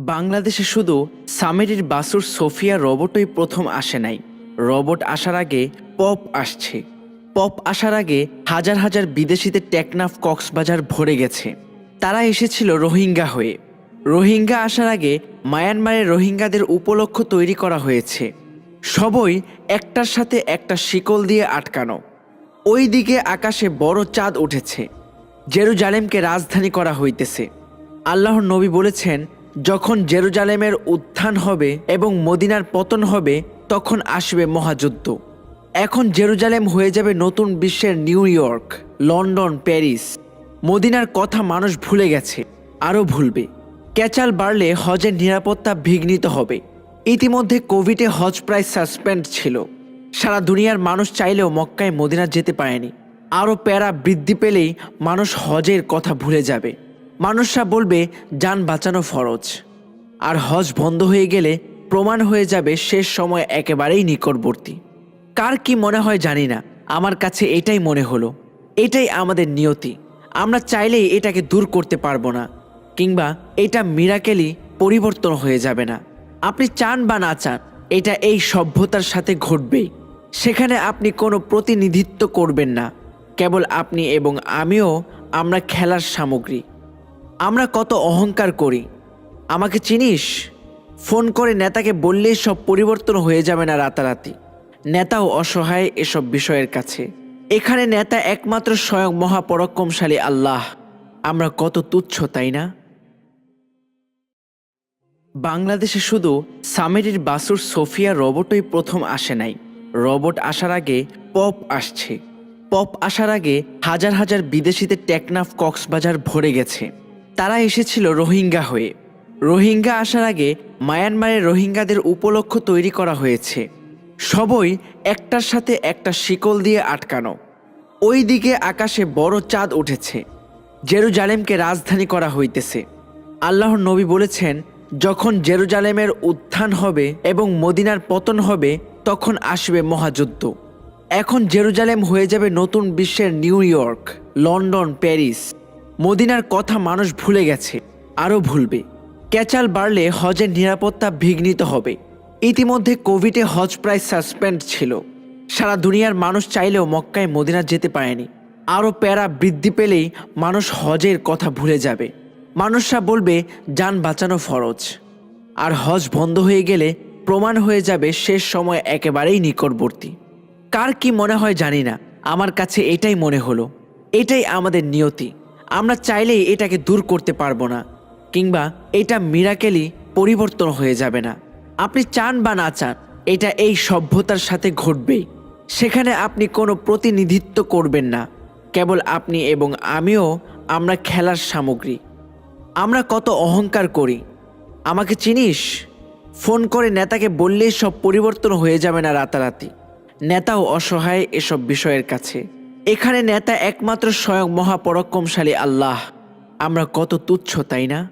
বাংলাদেশে শুধু সামেরির বাসুর সোফিয়া রোবটই প্রথম আসে নাই। রবট আসার আগে পপ আসছে। পপ আসার আগে হাজার হাজার বিদেশিতে টেকনাফ কক্সবাজার ভরে গেছে। তারা এসেছিল রোহিঙ্গা হয়ে। রোহিঙ্গা আসার আগে মায়ানমারে রোহিঙ্গাদের উপলক্ষ তৈরি করা হয়েছে। সবই একটার সাথে একটা শিকল দিয়ে আটকানো। ওই দিকে আকাশে বড় চাঁদ উঠেছে। জেরুজালেমকে রাজধানী করা হইতেছে। আল্লাহর নবী বলেছেন যখন জেরুজালেমের উত্থান হবে এবং মদিনার পতন হবে, তখন আসবে মহাযুদ্ধ। এখন জেরুজালেম হয়ে যাবে নতুন বিশ্বের নিউ ইয়র্ক, লন্ডন, প্যারিস। মদিনার কথা মানুষ ভুলে গেছে, আরও ভুলবে। ক্যাচাল বাড়লে হজের নিরাপত্তা বিঘ্নিত হবে। ইতিমধ্যে কোভিডে হজ প্রায় সাসপেন্ড ছিল। সারা দুনিয়ার মানুষ চাইলেও মক্কায় মদিনা যেতে পারেনি। আরও প্যারা বৃদ্ধি পেলেই মানুষ হজের কথা ভুলে যাবে। মানুষরা বলবে, যান বাঁচানো ফরজ। আর হজ বন্ধ হয়ে গেলে প্রমাণ হয়ে যাবে শেষ সময় একেবারেই নিকটবর্তী। কার কি মনে হয় জানি না, আমার কাছে এটাই মনে হলো। এটাই আমাদের নিয়তি। আমরা চাইলেই এটাকে দূর করতে পারব না, কিংবা এটা মিরাকেলি পরিবর্তন হয়ে যাবে না। আপনি চান বা না চান, এটা এই সভ্যতার সাথে ঘটবেই। সেখানে আপনি কোনো প্রতিনিধিত্ব করবেন না। কেবল আপনি এবং আমিও আমরা খেলার সামগ্রী। আমরা কত অহংকার করি। আমাকে চিনিস? ফোন করে নেতাকে বললেই সব পরিবর্তন হয়ে যাবে না রাতারাতি। নেতাও অসহায় এসব বিষয়ের কাছে। এখানে নেতা একমাত্র স্বয়ং মহাপরাক্রমশালী আল্লাহ। আমরা কত তুচ্ছ, তাই না? বাংলাদেশে শুধু সামেরির বাসুর সোফিয়া রোবটই প্রথম আসে নাই। রবট আসার আগে পপ আসছে। পপ আসার আগে হাজার হাজার বিদেশিতে টেকনাফ কক্সবাজার ভরে গেছে। তারা এসেছিল রোহিঙ্গা হয়ে। রোহিঙ্গা আসার আগে মায়ানমারে রোহিঙ্গাদের উপলক্ষ তৈরি করা হয়েছে। সবই একটার সাথে একটা শিকল দিয়ে আটকানো। ওই দিকে আকাশে বড় চাঁদ উঠেছে। জেরুজালেমকে রাজধানী করা হইতেছে। আল্লাহর নবী বলেছেন, যখন জেরুজালেমের উত্থান হবে এবং মদিনার পতন হবে, তখন আসবে মহাযুদ্ধ। এখন জেরুজালেম হয়ে যাবে নতুন বিশ্বের নিউ ইয়র্ক, লন্ডন, প্যারিস। মদিনার কথা মানুষ ভুলে গেছে, আরও ভুলবে। ক্যাচাল বাড়লে হজের নিরাপত্তা বিঘ্নিত হবে। ইতিমধ্যে কোভিডে হজ প্রায় সাসপেন্ড ছিল। সারা দুনিয়ার মানুষ চাইলেও মক্কায় মদিনা যেতে পারেনি। আরও প্যারা বৃদ্ধি পেলেই মানুষ হজের কথা ভুলে যাবে। মানুষরা বলবে, যান বাঁচানো ফরজ। আর হজ বন্ধ হয়ে গেলে প্রমাণ হয়ে যাবে শেষ সময় একেবারেই নিকটবর্তী। কার কি মনে হয় জানি না, আমার কাছে এটাই মনে হলো। এটাই আমাদের নিয়তি। আমরা চাইলেই এটাকে দূর করতে পারব না, কিংবা এটা মিরাকেলি পরিবর্তন হয়ে যাবে না। আপনি চান বা না চান, এটা এই সভ্যতার সাথে ঘটবেই। সেখানে আপনি কোনো প্রতিনিধিত্ব করবেন না, কেবল আপনি এবং আমিও আমরা খেলার সামগ্রী। আমরা কত অহংকার করি। আমাকে চিনিস? ফোন করে নেতাকে বললেই সব পরিবর্তন হয়ে যাবে না রাতারাতি। নেতাও অসহায় এসব বিষয়ের কাছে। এখানে নেতা একমাত্র স্বয়ং মহাপরাক্রমশালী আল্লাহ। আমরা কত তুচ্ছ তাই না?